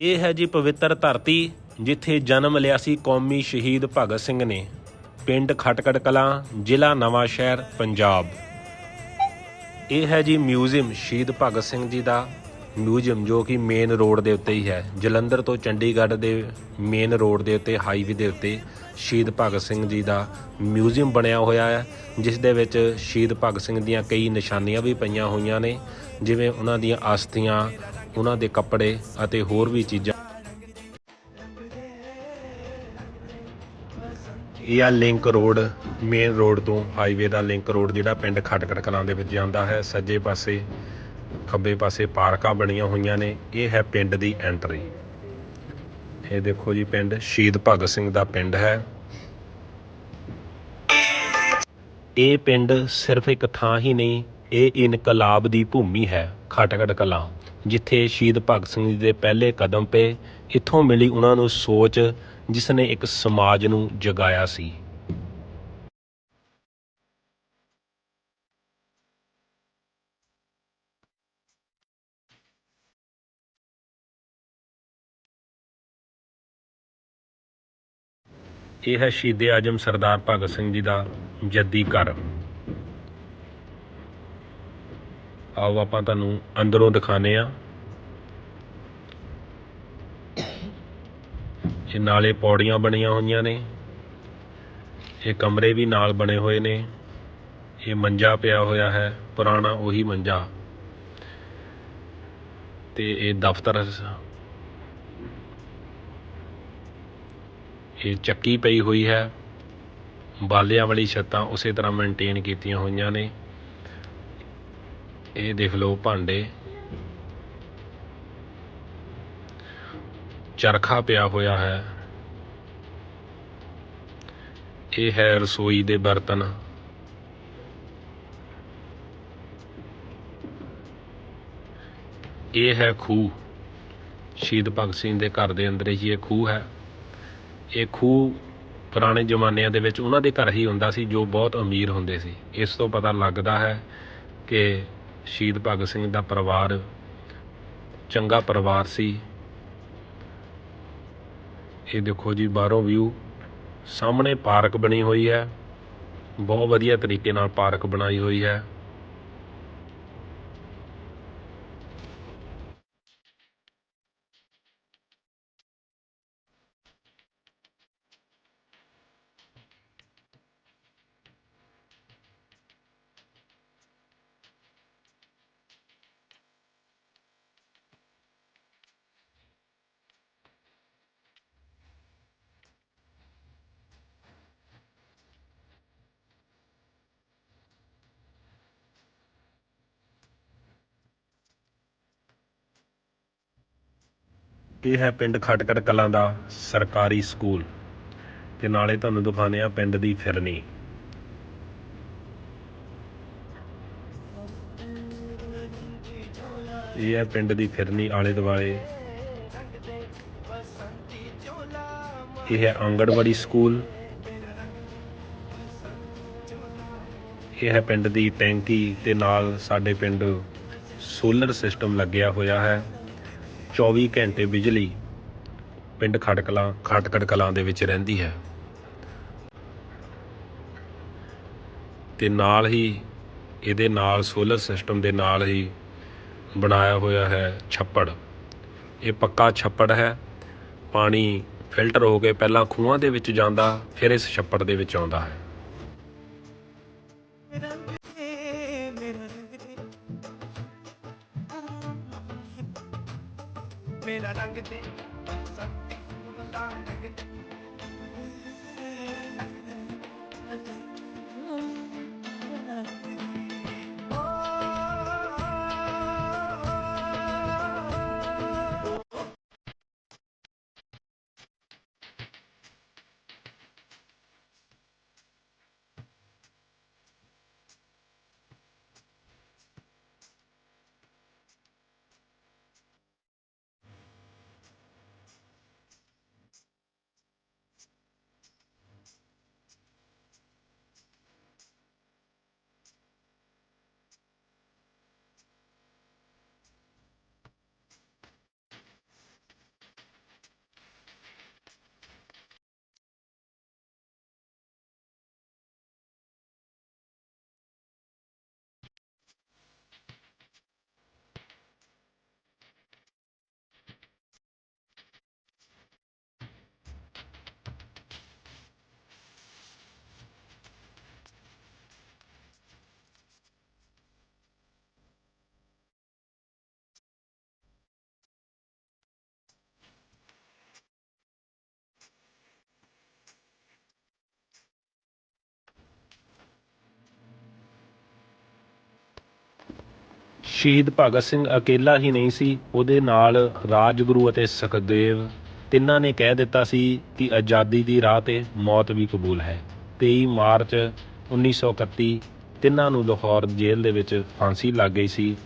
ਇਹ ਹੈ ਜੀ ਪਵਿੱਤਰ ਧਰਤੀ ਜਿੱਥੇ ਜਨਮ ਲਿਆ ਸੀ ਕੌਮੀ ਸ਼ਹੀਦ ਭਗਤ ਸਿੰਘ ਨੇ। ਪਿੰਡ ਖਟਕੜ ਕਲਾਂ, ਜ਼ਿਲ੍ਹਾ ਨਵਾਂ ਸ਼ਹਿਰ, ਪੰਜਾਬ। ਇਹ ਹੈ ਜੀ ਮਿਊਜ਼ੀਅਮ ਸ਼ਹੀਦ ਭਗਤ ਸਿੰਘ ਜੀ ਦਾ। ਮਿਊਜ਼ੀਅਮ ਜੋ ਕਿ ਮੇਨ ਰੋਡ ਦੇ ਉੱਤੇ ਹੀ ਹੈ। ਜਲੰਧਰ ਤੋਂ ਚੰਡੀਗੜ੍ਹ ਦੇ ਮੇਨ ਰੋਡ ਦੇ ਉੱਤੇ, ਹਾਈਵੇ ਦੇ ਉੱਤੇ ਸ਼ਹੀਦ ਭਗਤ ਸਿੰਘ ਜੀ ਦਾ ਮਿਊਜ਼ੀਅਮ ਬਣਿਆ ਹੋਇਆ ਹੈ, ਜਿਸ ਦੇ ਵਿੱਚ ਸ਼ਹੀਦ ਭਗਤ ਸਿੰਘ ਦੀਆਂ ਕਈ ਨਿਸ਼ਾਨੀਆਂ ਵੀ ਪਈਆਂ ਹੋਈਆਂ ਨੇ, ਜਿਵੇਂ ਉਹਨਾਂ ਦੀਆਂ ਅਸਥੀਆਂ ਉਹਨਾਂ ਦੇ ਕੱਪੜੇ ਅਤੇ ਹੋਰ ਵੀ ਚੀਜ਼ਾਂ। ਇਹ ਆ ਲਿੰਕ ਰੋਡ ਮੇਨ ਰੋਡ ਤੋਂ ਹਾਈਵੇ ਦਾ ਲਿੰਕ ਰੋਡ ਜਿਹੜਾ ਪਿੰਡ ਖਟਕੜ ਕਲਾਂ ਦੇ ਵਿੱਚ ਜਾਂਦਾ ਹੈ। ਸੱਜੇ ਪਾਸੇ, ਖੱਬੇ ਪਾਸੇ ਪਾਰਕਾਂ ਬਣੀਆਂ ਹੋਈਆਂ ਨੇ। ਇਹ ਹੈ ਪਿੰਡ ਦੀ ਐਂਟਰੀ ਇਹ ਦੇਖੋ ਜੀ ਪਿੰਡ, ਸ਼ਹੀਦ ਭਗਤ ਸਿੰਘ ਦਾ ਪਿੰਡ ਹੈ। ਇਹ ਪਿੰਡ ਸਿਰਫ ਇੱਕ ਥਾਂ ਹੀ ਨਹੀਂ, ਇਹ ਇਨਕਲਾਬ ਦੀ ਭੂਮੀ ਹੈ, ਖਟਕੜ ਕਲਾਂ। ਜਿੱਥੇ ਸ਼ਹੀਦ ਭਗਤ ਸਿੰਘ ਜੀ ਦੇ ਪਹਿਲੇ ਕਦਮ ਪਏ ਇੱਥੋਂ ਮਿਲੀ ਉਹਨਾਂ ਨੂੰ ਸੋਚ, ਜਿਸ ਨੇ ਇੱਕ ਸਮਾਜ ਨੂੰ ਜਗਾਇਆ ਸੀ। ਇਹ ਹੈ ਸ਼ਹੀਦ ਆਜਮ ਸਰਦਾਰ ਭਗਤ ਸਿੰਘ ਜੀ ਦਾ ਜੱਦੀ ਘਰ। ਆਓ ਆਪਾਂ ਤੁਹਾਨੂੰ ਅੰਦਰੋਂ ਦਿਖਾਣੇ ਆ ਇਹ ਨਾਲੇ ਪੌੜੀਆਂ ਬਣੀਆਂ ਹੋਈਆਂ ਨੇ। ਇਹ ਕਮਰੇ ਵੀ ਨਾਲ ਬਣੇ ਹੋਏ ਨੇ। ਇਹ ਮੰਜਾ ਪਿਆ ਹੋਇਆ ਹੈ, ਪੁਰਾਣਾ ਉਹੀ ਮੰਜਾ। ਤੇ ਇਹ ਦਫ਼ਤਰ ਇਹ ਚੱਕੀ ਪਈ ਹੋਈ ਹੈ। ਬਾਲਿਆਂ ਵਾਲੀ ਛੱਤਾਂ ਉਸੇ ਤਰ੍ਹਾਂ ਮੇਨਟੇਨ ਕੀਤੀਆਂ ਹੋਈਆਂ ਨੇ। ਇਹ ਦੇਖ ਲਓ ਭਾਂਡੇ। ਚਰਖਾ ਪਿਆ ਹੋਇਆ ਹੈ। ਇਹ ਹੈ ਰਸੋਈ ਦੇ ਬਰਤਨ। ਇਹ ਹੈ ਖੂਹ। ਸ਼ਹੀਦ ਭਗਤ ਸਿੰਘ ਦੇ ਘਰ ਦੇ ਅੰਦਰ ਹੀ ਇਹ ਖੂਹ ਹੈ। ਇਹ ਖੂਹ ਪੁਰਾਣੇ ਜ਼ਮਾਨਿਆਂ ਦੇ ਵਿੱਚ ਉਹਨਾਂ ਦੇ ਘਰ ਹੀ ਹੁੰਦਾ ਸੀ ਜੋ ਬਹੁਤ ਅਮੀਰ ਹੁੰਦੇ ਸੀ। ਇਸ ਤੋਂ ਪਤਾ ਲੱਗਦਾ ਹੈ ਕਿ ਸ਼ਹੀਦ ਭਗਤ ਸਿੰਘ ਦਾ ਪਰਿਵਾਰ, ਚੰਗਾ ਪਰਿਵਾਰ ਸੀ। ਇਹ ਦੇਖੋ ਜੀ, ਬਾਹਰੋਂ ਵਿਊ ਸਾਹਮਣੇ ਪਾਰਕ ਬਣੀ ਹੋਈ ਹੈ। ਬਹੁਤ ਵਧੀਆ ਤਰੀਕੇ ਨਾਲ ਪਾਰਕ ਬਣਾਈ ਹੋਈ ਹੈ। ਇਹ ਹੈ ਪਿੰਡ ਖਟਕੜ ਕਲਾਂ ਦਾ ਸਰਕਾਰੀ ਸਕੂਲ। ਤੇ ਨਾਲੇ ਤੁਹਾਨੂੰ ਦਿਖਾਉਂਦੇ ਆ ਪਿੰਡ ਦੀ ਫਿਰਨੀ। ਇਹ ਹੈ ਪਿੰਡ ਦੀ ਫਿਰਨੀ ਆਲੇ ਦੁਆਲੇ। ਇਹ ਹੈ ਆਂਗਣਵਾੜੀ ਸਕੂਲ। ਇਹ ਹੈ ਪਿੰਡ ਦੀ ਟੈਂਕੀ ਤੇ ਨਾਲ ਸਾਡੇ ਪਿੰਡ ਸੋਲਰ ਸਿਸਟਮ ਲੱਗਿਆ ਹੋਇਆ ਹੈ। 24 ਘੰਟੇ ਬਿਜਲੀ ਪਿੰਡ ਖਟਕਲਾਂ ਖਟਕੜ ਕਲਾਂ ਦੇ ਵਿੱਚ ਰਹਿੰਦੀ ਹੈ। ਤੇ ਨਾਲ ਹੀ ਇਹਦੇ ਨਾਲ ਸੋਲਰ ਸਿਸਟਮ ਦੇ ਨਾਲ ਹੀ ਬਣਾਇਆ ਹੋਇਆ ਹੈ ਛੱਪੜ। ਇਹ ਪੱਕਾ ਛੱਪੜ ਹੈ। ਪਾਣੀ ਫਿਲਟਰ ਹੋ ਕੇ ਪਹਿਲਾਂ ਖੂਹਾਂ ਦੇ ਵਿੱਚ ਜਾਂਦਾ, ਫਿਰ ਇਸ ਛੱਪੜ ਦੇ ਵਿੱਚ ਆਉਂਦਾ ਹੈ। மேல தங்குது சக்தி தான் தங்குது ਸ਼ਹੀਦ ਭਗਤ ਸਿੰਘ ਅਕੇਲਾ ਹੀ ਨਹੀਂ ਸੀ, ਉਹਦੇ ਨਾਲ ਰਾਜਗੁਰੂ ਅਤੇ ਸੁਖਦੇਵ ਤਿੰਨਾਂ ਨੇ ਕਹਿ ਦਿੱਤਾ ਸੀ ਕਿ ਆਜ਼ਾਦੀ ਦੀ ਰਾਹ ਤੇ ਮੌਤ ਵੀ ਕਬੂਲ ਹੈ। 23 ਮਾਰਚ 1931 ਤਿੰਨਾਂ ਨੂੰ ਲਾਹੌਰ ਜੇਲ੍ਹ ਦੇ ਵਿੱਚ ਫਾਂਸੀ ਲੱਗ ਗਈ ਸੀ।